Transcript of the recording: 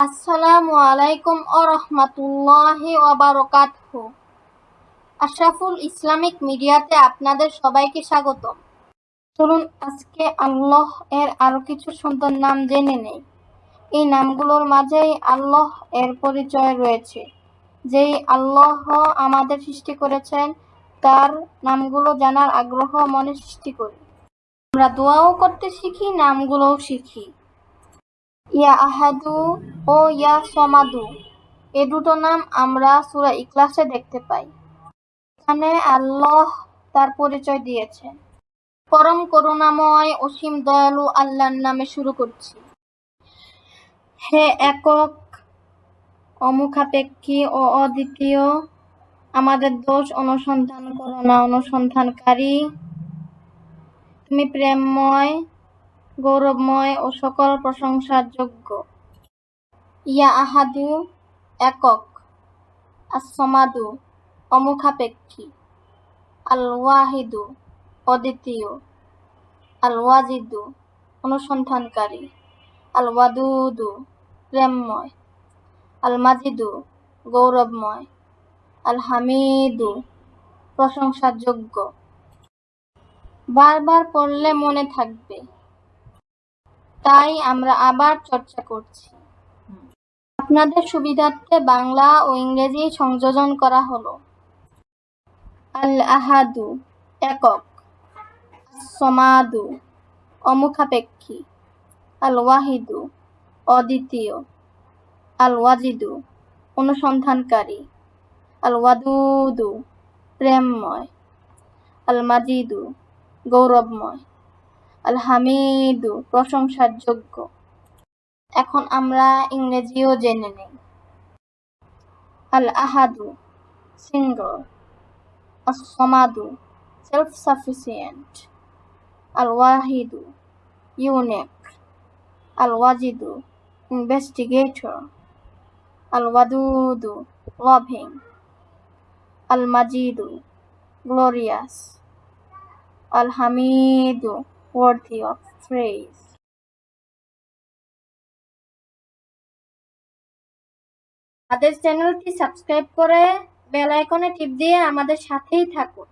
আসসালামু আলাইকুম ও রহমতুল্লাহি ওবারকাতহু আশরাফুল ইসলামিক মিডিয়াতে আপনাদের সবাইকে স্বাগত চলুন আজকে আল্লাহ এর আরও কিছু সুন্দর নাম জেনে নেই। এই নামগুলোর মাঝেই আল্লাহ এর পরিচয় রয়েছে। যেই আল্লাহ আমাদের সৃষ্টি করেছেন, তার নামগুলো জানার আগ্রহ মনে সৃষ্টি করি। আমরা দোয়াও করতে শিখি, নামগুলোও শিখি। ইয়া আহাদু ও ইয়া সমাদু। এ দুটো নাম আমরা সূরা ইখলাসে দেখতে পাই। এখানে আল্লাহ তার পরিচয় দিয়েছেন পরম করুণাময় অসীম দয়ালু আল্লাহর নামে শুরু করছি। হে একক, অমুখাপেক্ষী ও অদ্বিতীয়, আমাদের দোষ অনুসন্ধান করো না, অনুসন্ধানকারী। তুমি প্রেমময় গৌরবময় ও সকল প্রশংসার যোগ্য ইয়া আহাদু একক আসমাদু অমুখাপেক্ষী আল ওয়াহিদু অদ্বিতীয় আল ওয়াজিদু অনুসন্ধানকারী আল ওয়াদুদু প্রেমময় আল মাজিদু গৌরবময় আল হামিদু প্রশংসার যোগ্য বারবার পড়লে মনে থাকবে তাই আমরা আবার চর্চা করছি। আপনাদের সুবিধার্থে বাংলা ও ইংরেজি সংযোজন করা হলো। আল আহাদু একক। সমাদু অমুখাপেক্ষী। আল ওয়াহিদু অদ্বিতীয়। আল ওয়াজিদু অনুসন্ধানকারী। আল ওয়াদুদু প্রেমময়। আল মাজিদু গৌরবময়। আল হামিদু প্রশংসার যোগ্য। এখন আমরা ইংরেজিও জেনে নেই। আল আহাদু সিঙ্গল আসমাদু সেলফ সাফিসিয়েন্ট আল ওয়াহিদু ইউনিক। আল ওয়াজিদু ইনভেস্টিগেটর। আল ওয়াদুদু loving আল মাজিদু glorious আল হামিদু worthy of praise. আমাদের চ্যানেলটি সাবস্ক্রাইব করে বেল আইকনে টিপ দিয়ে আমাদের সাথেই থাকুন।